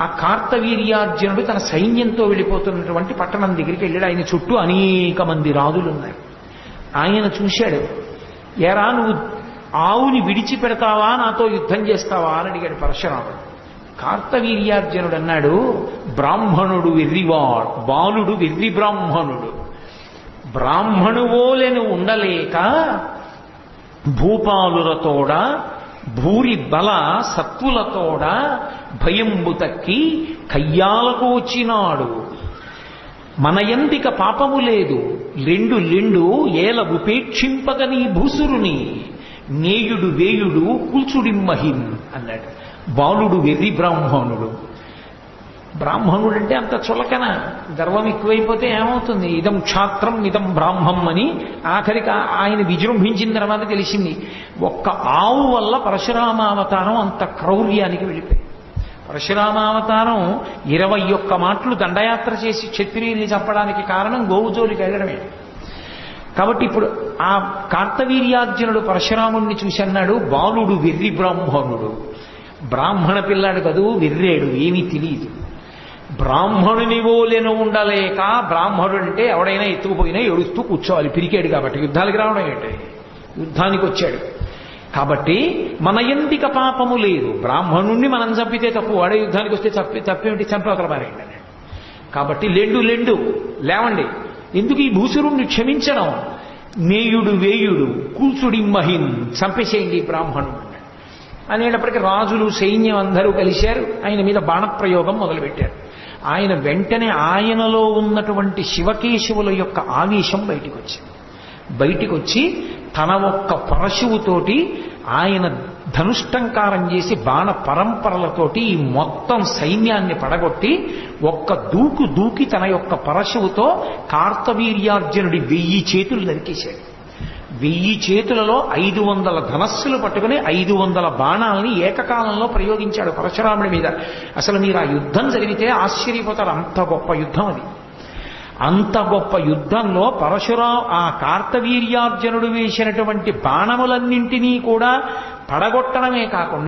ఆ కార్తవీర్యార్జునుడు తన సైన్యంతో వెళ్ళిపోతున్నటువంటి పట్టణం దగ్గరికి వెళ్ళాడు. ఆయన చుట్టూ అనేక మంది రాజులు ఉన్నారు ఆయన చూశాడు ఎరా నువ్వు ఆవుని విడిచిపెడతావా? నాతో యుద్ధం చేస్తావా? అని అడిగాడు పరశురాముడు. కార్తవీర్యార్జునుడు అన్నాడు బ్రాహ్మణుడు వెర్రివాడు బాలుడు వెర్రి బ్రాహ్మణుడు. బ్రాహ్మణువోలెను ఉండలేక భూపాలులతోడ భూరి బల సత్వులతోడ భయంబు తక్కి కయ్యాలకు వచ్చినాడు. మన ఎందిక పాపము లేదు. లెండు లెండు ఏల ఉపేక్షింపగని భూసురుని. నేయుడు వేయుడు కూల్చుడిమ్మహిన్ అన్నాడు. బాలుడు వెర్రి బ్రాహ్మణుడు. బ్రాహ్మణుడు అంటే అంత చులకన. గర్వం ఎక్కువైపోతే ఏమవుతుంది? ఇదం క్షాత్రం ఇదం బ్రాహ్మం అని ఆఖరికి ఆయన విజృంభించిన తర్వాత తెలిసింది. ఒక్క ఆవు వల్ల పరశురామావతారం అంత క్రౌర్యానికి వెళ్ళిపోయింది. పరశురామావతారం ఇరవై ఒక్క మాటలు దండయాత్ర చేసి క్షత్రియుల్ని చంపడానికి కారణం గోవు జోలికి వెళ్ళడమే. కాబట్టి ఇప్పుడు ఆ కార్తవీర్యార్జునుడు పరశురాముణ్ణి చూసి అన్నాడు బాలుడు వెర్రి బ్రాహ్మణుడు. బ్రాహ్మణ పిల్లాడు కదూ వెర్రేడు ఏమీ తెలియదు బ్రాహ్మణుని ఓలెను ఉండలేక బ్రాహ్మణుడు అంటే ఎవడైనా ఎత్తుకుపోయినా ఏడుస్తూ కూర్చోవాలి. పిరికాడు కాబట్టి యుద్ధానికి రావడం ఏంటి? యుద్ధానికి వచ్చాడు. కాబట్టి మన ఎందిక పాపము లేదు? బ్రాహ్మణుణ్ణి మనం చంపితే తప్పు వాడే యుద్ధానికి వస్తే తప్పి తప్పేమిటి చంపవతల పారేయండి కాబట్టి లెండు లెండు లేవండి. ఎందుకు ఈ భూసురుణ్ణి క్షమించడం? నేయుడు వేయుడు కూల్చుడి మహిన్ చంపేసేయండి బ్రాహ్మణుడు అనేటప్పటికీ రాజులు సైన్యం అందరూ కలిశారు. ఆయన మీద బాణప్రయోగం మొదలుపెట్టారు. ఆయన వెంటనే ఆయనలో ఉన్నటువంటి శివకేశవుల యొక్క ఆవేశం బయటికి వచ్చింది బయటికి వచ్చి తన ఒక్క పరశువుతోటి ఆయన ధనుష్టంకారం చేసి బాణ పరంపరలతోటి ఈ మొత్తం సైన్యాన్ని పడగొట్టి ఒక్క దూకు దూకి తన యొక్క పరశువుతో కార్తవీర్యార్జునుడి వెయ్యి చేతులు నరికేశాడు. వెయ్యి చేతులలో ఐదు వందల ధనస్సులు పట్టుకుని ఐదు వందల బాణాలని ఏకకాలంలో ప్రయోగించాడు పరశురాముడి మీద. అసలు మీరు ఆ యుద్ధం జరిగితే ఆశ్చర్యపోతారు. అంత గొప్ప యుద్ధం అది. అంత గొప్ప యుద్ధంలో పరశురా ఆ కార్తవీర్యార్జునుడు వేసినటువంటి బాణములన్నింటినీ కూడా పడగొట్టడమే కాకుండా